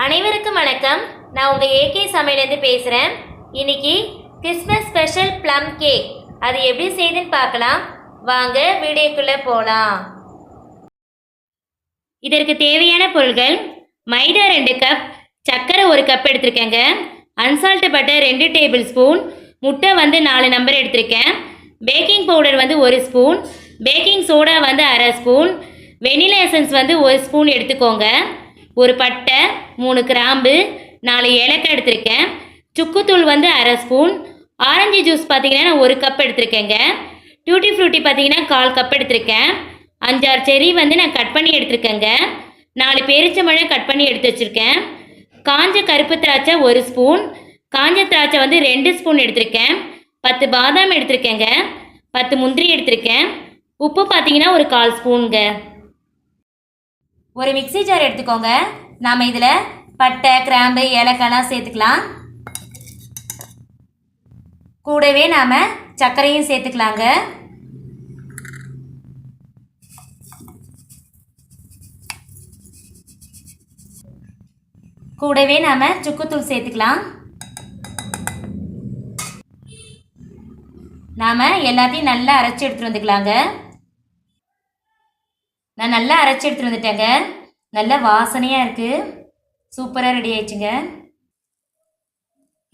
அனைவருக்கும் வணக்கம். நான் உங்கள் ஏகே சமையலேருந்து பேசுகிறேன் இன்னைக்கு கிறிஸ்மஸ் ஸ்பெஷல் ப்ளம் கேக் அது எப்படி செய்யுதுன்னு பார்க்கலாம். வாங்க வீடியோக்குள்ளே போகலாம் இதற்கு தேவையான பொருட்கள் மைதா ரெண்டு கப் சர்க்கரை ஒரு கப் எடுத்திருக்கேங்க. அன்சால்ட் பட்டர் ரெண்டு டேபிள் ஸ்பூன் முட்டை வந்து நாலு நம்பர் எடுத்திருக்கேன். பேக்கிங் பவுடர் வந்து ஒரு ஸ்பூன் பேக்கிங் சோடா வந்து அரை ஸ்பூன் வெனிலா எசன்ஸ் வந்து ஒரு ஸ்பூன் எடுத்துக்கோங்க. ஒரு பட்டை மூணு கிராம்பு நாலு ஏலக்காய் எடுத்திருக்கேன். சுக்குத்தூள் வந்து அரை ஸ்பூன். ஆரஞ்சு ஜூஸ் பார்த்தீங்கன்னா நான் ஒரு கப் எடுத்திருக்கேங்க. டூட்டி ஃப்ரூட்டி பார்த்தீங்கன்னா கால் கப் எடுத்திருக்கேன். அஞ்சாறு செரி வந்து நான் கட் பண்ணி எடுத்திருக்கேங்க. நாலு பேரிச்சம்பழம் கட் பண்ணி எடுத்து வச்சுருக்கேன். காஞ்ச கருப்பு திராட்சை ஒரு ஸ்பூன். காஞ்ச திராட்சை வந்து ரெண்டு ஸ்பூன் எடுத்திருக்கேன். பத்து பாதாம் எடுத்திருக்கேங்க. பத்து முந்திரி எடுத்திருக்கேன். உப்பு பார்த்தீங்கன்னா ஒரு கால் ஸ்பூனுங்க. ஒரு மிக்ஸி ஜார் எடுத்துக்கோங்க. நாம் இதில் பட்டை கிராம்பு ஏலக்காய்லாம் சேர்த்துக்கலாம். கூடவே நாம் சர்க்கரையும் சேர்த்துக்கலாங்க. கூடவே நாம் சுக்குத்தூள் சேர்த்துக்கலாம். நாம் எல்லாத்தையும் நல்லா அரைச்சி எடுத்துகிட்டு வந்துக்கலாங்க. நான் நல்லா அரைச்சி எடுத்துகிட்டு வந்துட்டேங்க. நல்ல வாசனையாக இருக்குது சூப்பராக ரெடி ஆயிடுச்சுங்க.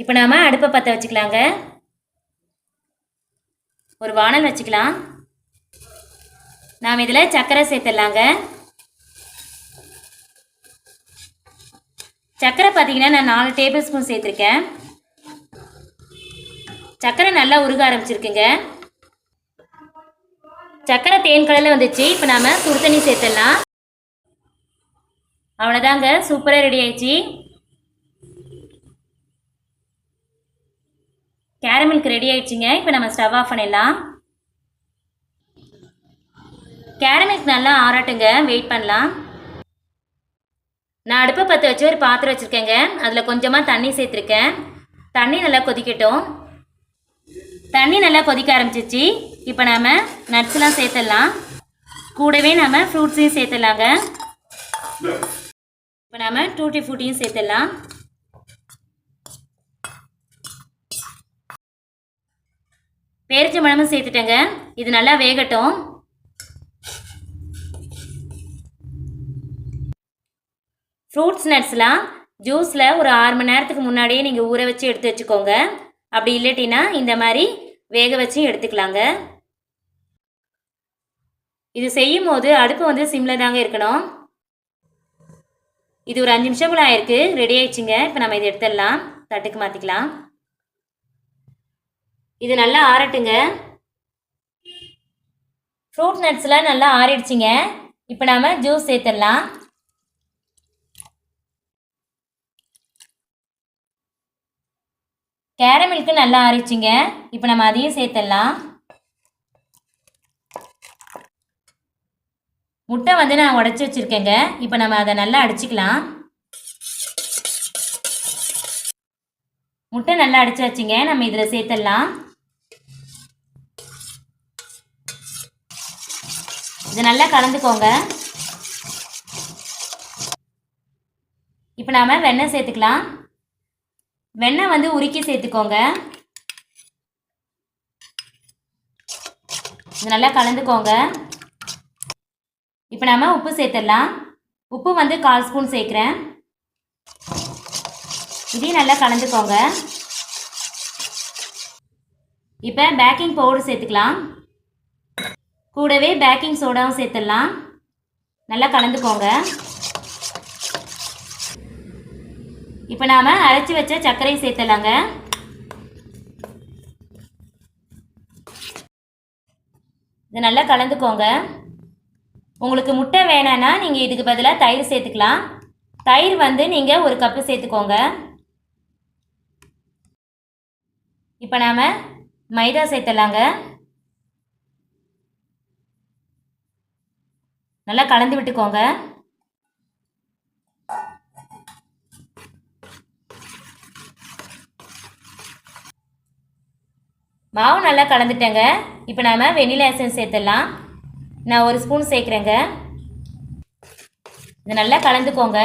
இப்போ நாம் அடுப்பை பற்ற வச்சுக்கலாங்க. ஒரு வானல் வச்சுக்கலாம். நாம் இதில் சர்க்கரை சேர்த்துடலாங்க. சர்க்கரை பார்த்தீங்கன்னா நான் நாலு டேபிள் ஸ்பூன் சேர்த்துருக்கேன். சர்க்கரை நல்லா உருக ஆரம்பிச்சிருக்குங்க. சக்கரை தேன் கலரில் வந்துச்சு. இப்போ நாம் சுடு தண்ணி சேர்த்துடலாம். அவ்வளோதாங்க சூப்பராக ரெடி ஆயிடுச்சு. கேரமில்க் ரெடி ஆயிடுச்சுங்க. இப்போ நம்ம ஸ்டவ் ஆஃப் பண்ணிடலாம். கேரமில்க் நல்லா ஆராட்டுங்க வெயிட் பண்ணலாம். நான் அடுப்பை பற்ற வச்சு ஒரு பாத்திரம் வச்சுருக்கேங்க. அதில் கொஞ்சமாக தண்ணி சேர்த்துருக்கேன். தண்ணி நல்லா கொதிக்கட்டும். தண்ணி நல்லா கொதிக்க ஆரம்பிச்சிச்சு இப்போ நாம் நட்ஸ்லாம் சேர்த்துடலாம். கூடவே நாம் ஃப்ரூட்ஸையும் சேர்த்துடலாங்க. இப்போ நாம் டூட்டி ஃப்ரூட்டியும் சேர்த்துடலாம். பேரிச்சம்பழமும் சேர்த்துட்டேங்க. இது நல்லா வேகட்டும். ஃப்ரூட்ஸ் நட்ஸ்லாம் ஜூஸில் ஒரு ஆறு மணி நேரத்துக்கு முன்னாடியே நீங்கள் ஊற வச்சு எடுத்து வச்சுக்கோங்க. அப்படி இல்லாட்டினா இந்த மாதிரி வேக வச்சும் எடுத்துக்கலாங்க. இது செய்யும் போது அடுப்பு வந்து சிம்மில் தாங்க இருக்கணும். இது ஒரு அஞ்சு நிமிஷம் கூட ஆயிருக்கு. ரெடி ஆயிடுச்சுங்க. இப்போ நம்ம இதை எடுத்துடலாம். தட்டுக்கு மாற்றிக்கலாம் இது நல்லா ஆறட்டுங்க. ஃப்ரூட் நட்ஸ்லாம் நல்லா ஆறிடுச்சிங்க. இப்போ நாம் ஜூஸ் சேர்த்துடலாம். கேரமில்க்கு நல்லா அரைச்சிங்க. இப்போ நம்ம அதையும் சேர்த்துடலாம் முட்டை வந்து நான் உடச்சி வச்சுருக்கேங்க. இப்போ நம்ம அதை நல்லா அடிச்சுக்கலாம். முட்டை நல்லா அடிச்சு வச்சுங்க நம்ம இதில் சேர்த்துடலாம் இது நல்லா கலந்துக்கோங்க. இப்போ நாம் வெண்ணெய் சேர்த்துக்கலாம். வெண்ணெய் வந்து உருக்கி சேர்த்துக்கோங்க. இது நல்லா கலந்துக்கோங்க. இப்போ நம்ம உப்பு சேர்த்துடலாம். உப்பு வந்து கால் ஸ்பூன் சேர்க்குறேன். இதையும் நல்லா கலந்துக்கோங்க. இப்போ பேக்கிங் பவுடர் சேர்த்துக்கலாம். கூடவே பேக்கிங் சோடாவும் சேர்த்துடலாம். நல்லா கலந்துக்கோங்க. இப்போ நாம் அரைச்சி வச்ச சர்க்கரை சேர்த்தலாங்க இது நல்லா கலந்துக்கோங்க. உங்களுக்கு முட்டை வேணான்னா நீங்கள் இதுக்கு பதிலாக தயிர் சேர்த்துக்கலாம். தயிர் வந்து நீங்கள் ஒரு கப்பு சேர்த்துக்கோங்க. இப்போ நாம் மைதா சேர்த்துலாங்க நல்லா கலந்து விட்டுக்கோங்க. மாவு நல்லா கலந்துட்டேங்க. இப்போ நாம் வெனிலா எசன்ஸ் சேர்த்துடலாம். நான் ஒரு ஸ்பூன் சேர்க்குறேங்க. இது நல்லா கலந்துக்கோங்க.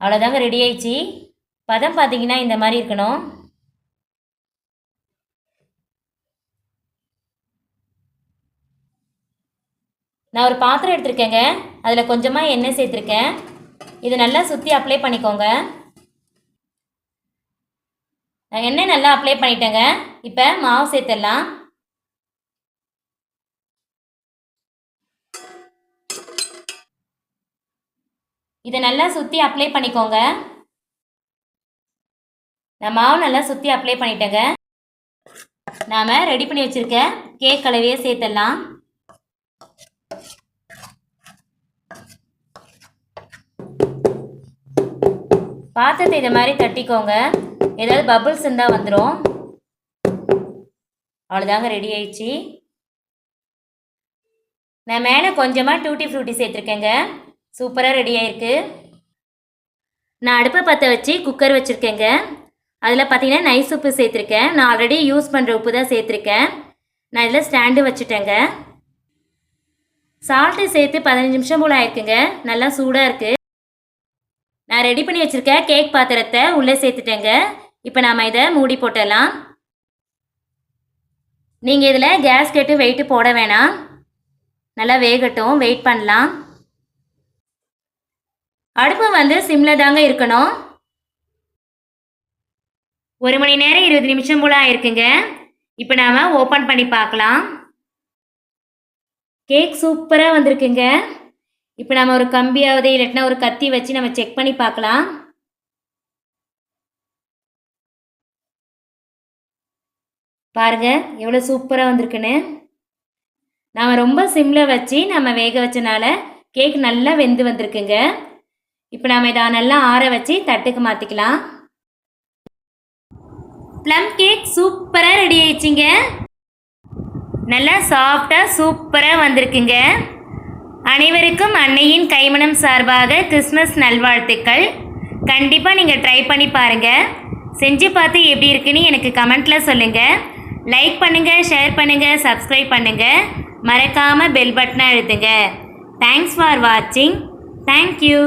அவ்வளோதாங்க ரெடி ஆயிடுச்சு. பதம் பார்த்தீங்கன்னா இந்த மாதிரி இருக்கணும். நான் ஒரு பாத்திரம் எடுத்திருக்கேங்க. அதில் கொஞ்சமாக எண்ணெய் சேர்த்துருக்கேன். இதை நல்லா சுற்றி அப்ளை பண்ணிக்கோங்க. நான் எண்ணெய் நல்லா அப்ளை பண்ணிட்டேங்க? இப்போ மாவு சேர்த்துடலாம் இதை நல்லா சுற்றி அப்ளை பண்ணிக்கோங்க. நான் மாவு நல்லா சுற்றி அப்ளை பண்ணிட்டேங்க. நாம் ரெடி பண்ணி வச்சுருக்க கேக் கலவையை சேர்த்துடலாம் பாத்திரத்தை இதை மாதிரி தட்டிக்கோங்க. ஏதாவது பபுள்ஸ் இருந்தால் வந்துடும் அவ்வளோதாங்க ரெடி ஆயிடுச்சு. நான் மேலே கொஞ்சமாக டூட்டி ஃப்ரூட்டி சேர்த்துருக்கேங்க. சூப்பராக ரெடி ஆயிருக்கு. நான் அடுப்பை பற்ற வச்சு குக்கர் வச்சுருக்கேங்க. அதில் பார்த்தீங்கன்னா நைஸ் உப்பு சேர்த்துருக்கேன். நான் ஆல்ரெடி யூஸ் பண்ணுற உப்பு தான் சேர்த்துருக்கேன். நான் இதில் ஸ்டாண்டு வச்சுட்டேங்க. சால்ட்டு சேர்த்து பதினஞ்சு நிமிஷம் போல் ஆயிருக்குங்க. நல்லா சூடாக இருக்குது நான் ரெடி பண்ணி வச்சுருக்க கேக் பாத்திரத்தை உள்ளே சேர்த்துட்டேங்க. இப்போ நாம் இதை மூடி போட்டலாம். நீங்கள் இதில் கேஸ் கேட்டு வெயிட்டு போட வேணாம். நல்லா வேகட்டும் வெயிட் பண்ணலாம். அடுப்பு வந்து சிம்மில் தாங்க இருக்கணும். ஒரு மணி நேரம் இருபது நிமிஷம் போல் ஆயிருக்குங்க. இப்போ நாம் ஓப்பன் பண்ணி பார்க்கலாம். கேக் சூப்பராக வந்திருக்குங்க. இப்போ நம்ம ஒரு கம்பியாவது இல்லாட்டினா ஒரு கத்தி வச்சு நம்ம செக் பண்ணி பார்க்கலாம். பாருங்க எவ்வளோ சூப்பராக வந்திருக்குன்னு. நாம் ரொம்ப சிம்மில் வச்சு நம்ம வேக வச்சனால கேக் நல்லா வெந்து வந்திருக்குங்க. இப்போ நாம் இதை நல்லா ஆற வச்சு தட்டுக்கு மாற்றிக்கலாம் ப்ளம் கேக் சூப்பராக ரெடி ஆயிடுச்சுங்க. நல்லா சாஃப்டாக சூப்பராக வந்திருக்குங்க. அனைவருக்கும் அன்னையின் கைமணம் சார்பாக கிறிஸ்மஸ் நல்வாழ்த்துக்கள். கண்டிப்பாக நீங்கள் ட்ரை பண்ணி பாருங்கள் செஞ்சு பார்த்து எப்படி இருக்குன்னு எனக்கு கமெண்ட்டில் சொல்லுங்கள் லைக் பண்ணுங்கள் ஷேர் பண்ணுங்கள் சப்ஸ்கிரைப் பண்ணுங்கள் மறக்காமல் பெல் பட்டனை அழுத்துங்க. தேங்க்ஸ் ஃபார் வாட்சிங் தேங்க்யூ